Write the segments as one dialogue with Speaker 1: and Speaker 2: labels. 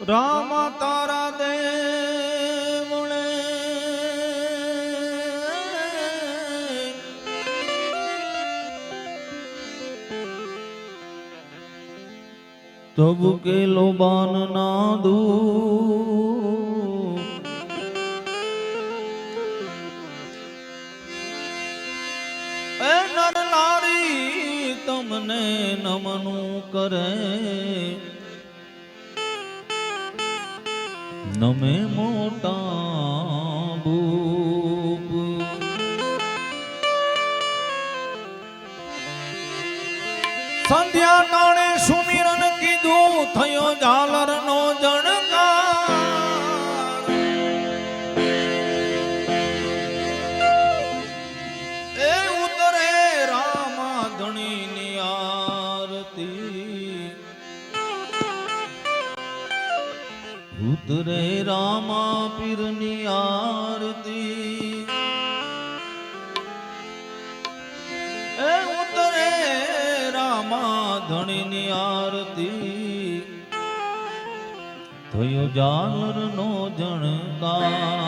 Speaker 1: રામ તારા દેવણે તબ કેલો બાન ના દુ એ નર નારી તમને નમનું કરે. નમે મોટા ભૂપ સંધ્યા કાણે સુમિરન કીધું થયો ઝાલર નો ઉતરે રામા પીરની આરતી. એ ઉતરે રામા ધણીની આરતી. થયો જાલર નો જણકાર.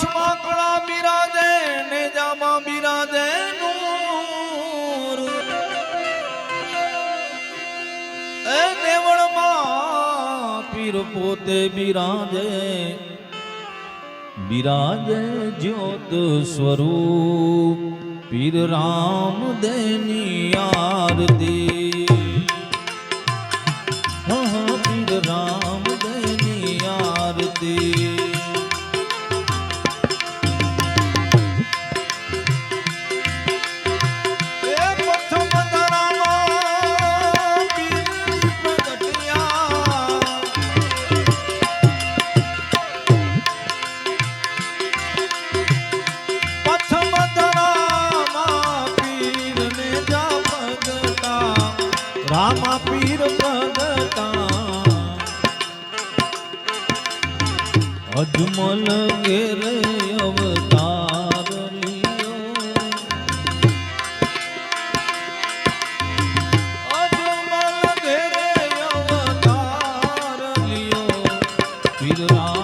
Speaker 1: કળશમાં કળા બિરાજે ને જામાં બિરાજે નૂર. એ દેવળમાં પીર પોતે બિરાજે બિરાજે જ્યોત સ્વરૂપ. પીર રામ દેની આરતી પીર રામ દેની આરતી. પીર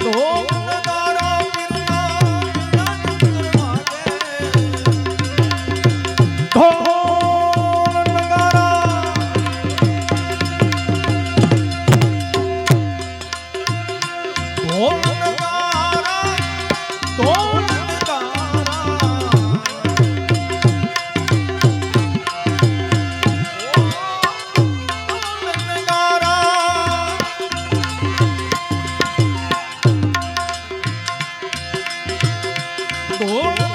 Speaker 1: 走 Oh.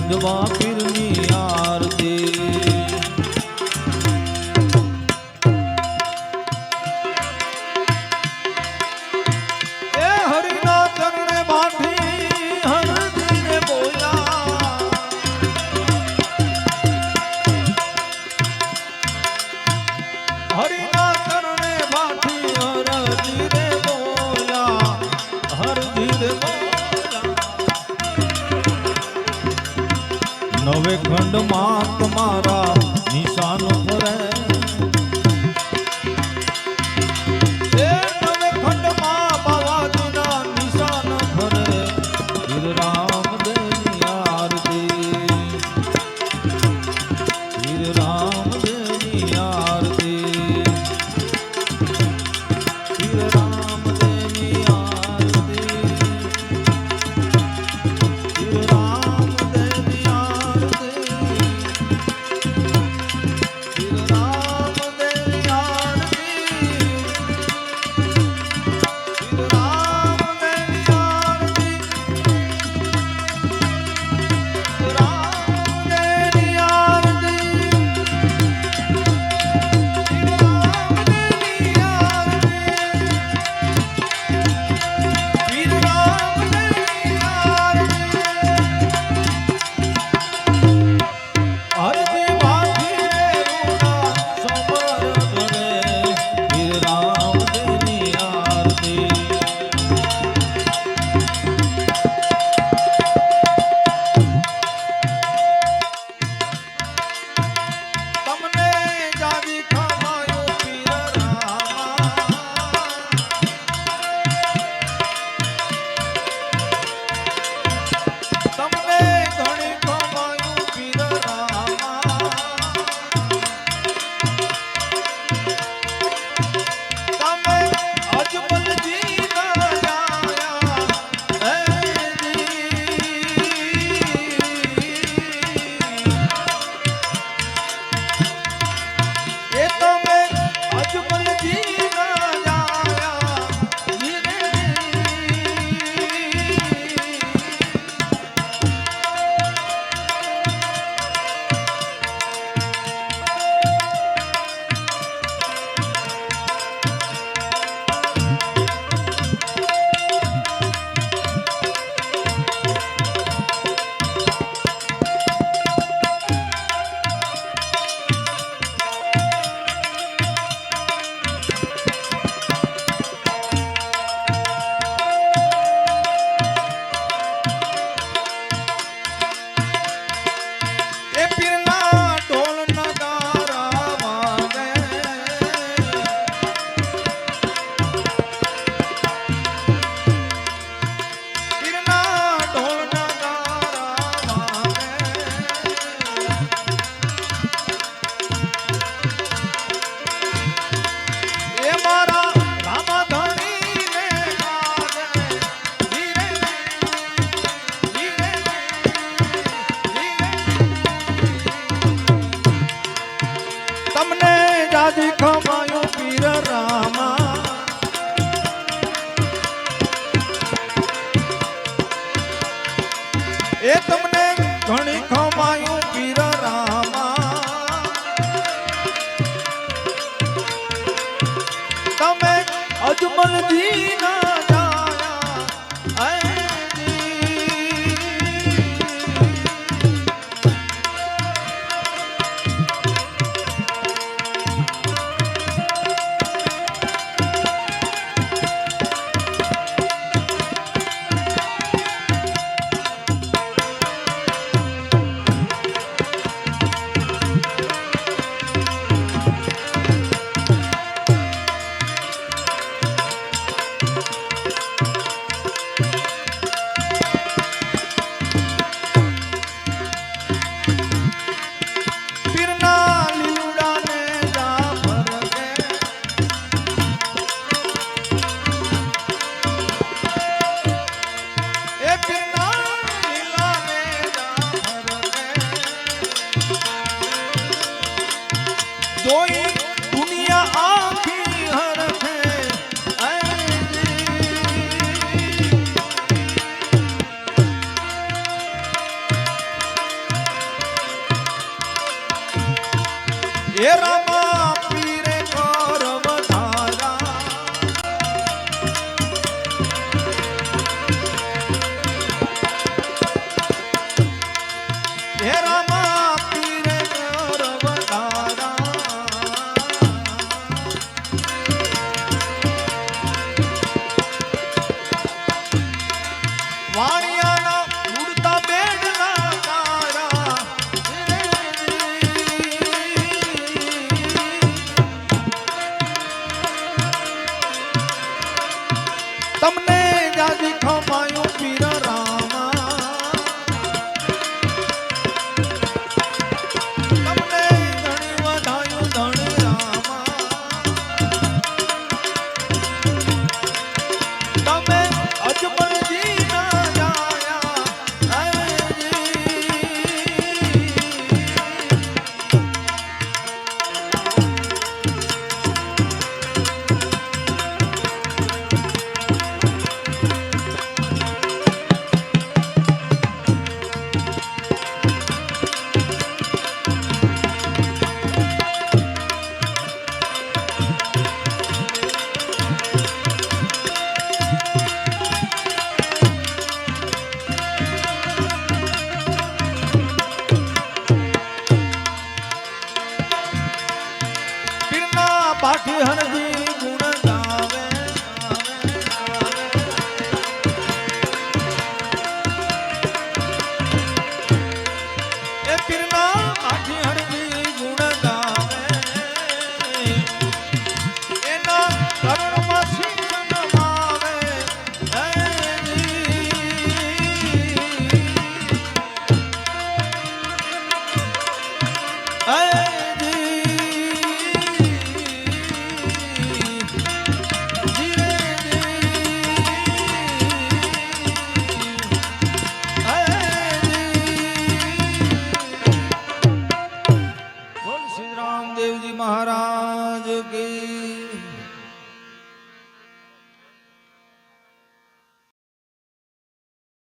Speaker 1: હિંદવા પીરની આરતી